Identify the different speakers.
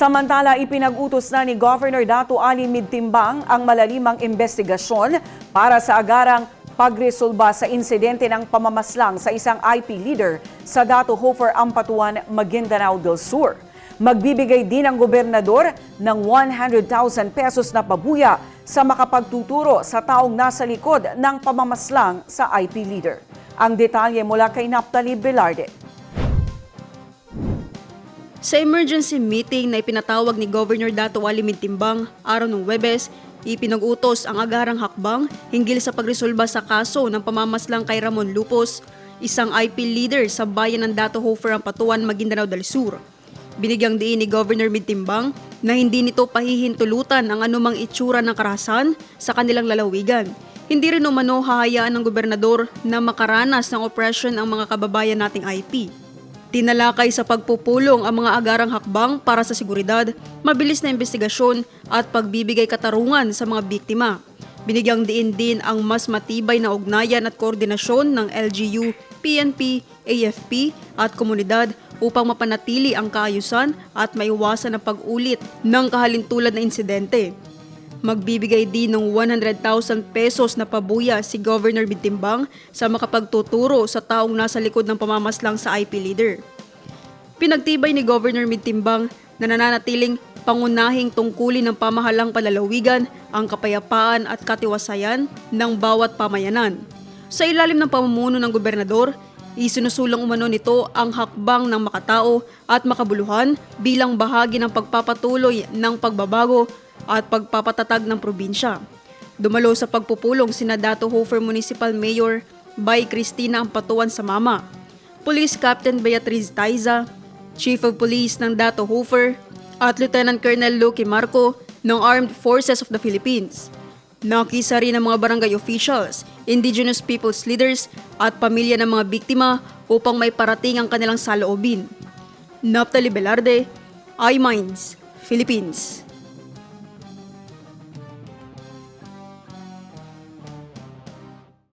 Speaker 1: Samantala, ipinag-utos na ni Governor Dato Ali Midtimbang ang malalimang investigasyon para sa agarang pagresolba sa insidente ng pamamaslang sa isang IP leader sa Dato Hofer Ampatuan, Maguindanao del Sur. Magbibigay din ang gobernador ng 100,000 pesos na pabuya sa makapagtuturo sa taong nasa likod ng pamamaslang sa IP leader. Ang detalye mula kay Naptali Velarde.
Speaker 2: Sa emergency meeting na ipinatawag ni Governor Dato Ali Mintimbang araw ng Webes, ipinag-utos ang agarang hakbang hinggil sa pagresolba sa kaso ng pamamaslang kay Ramon Lupos, isang IP leader sa bayan ng Dato Hofer ang Patuan, Maguindanao del Sur. Binigyang diin ni Governor Mintimbang na hindi nito pahihintulutan ang anumang itsura ng karahasan sa kanilang lalawigan. Hindi rin umano hahayaan ng gobernador na makaranas ng oppression ang mga kababayan nating IP. Tinalakay sa pagpupulong ang mga agarang hakbang para sa seguridad, mabilis na investigasyon at pagbibigay katarungan sa mga biktima. Binigyang diin din ang mas matibay na ugnayan at koordinasyon ng LGU, PNP, AFP at komunidad upang mapanatili ang kaayusan at maiwasan ang pag-ulit ng kahalintulad na insidente. Magbibigay din ng 100,000 pesos na pabuya si Governor Bintimbang sa makapagtuturo sa taong nasa likod ng pamamaslang sa IP leader. Pinagtibay ni Governor Bintimbang na nananatiling pangunahing tungkulin ng pamahalang palalawigan ang kapayapaan at katiwasayan ng bawat pamayanan. Sa ilalim ng pamumuno ng gobernador, isinusulong umano nito ang hakbang ng makatao at makabuluhan bilang bahagi ng pagpapatuloy ng pagbabago at pagpapatatag ng probinsya. Dumalo sa pagpupulong sina Dato Hofer Municipal Mayor by Cristina Ampatuan Samama, Police Captain Beatriz Taiza, Chief of Police ng Dato Hofer, at Lieutenant Colonel Lucky Marco ng Armed Forces of the Philippines. Nakisa rin ang mga barangay officials, indigenous peoples leaders at pamilya ng mga biktima upang may parating ang kanilang saloobin. Naptali Velarde, iMinds, Philippines.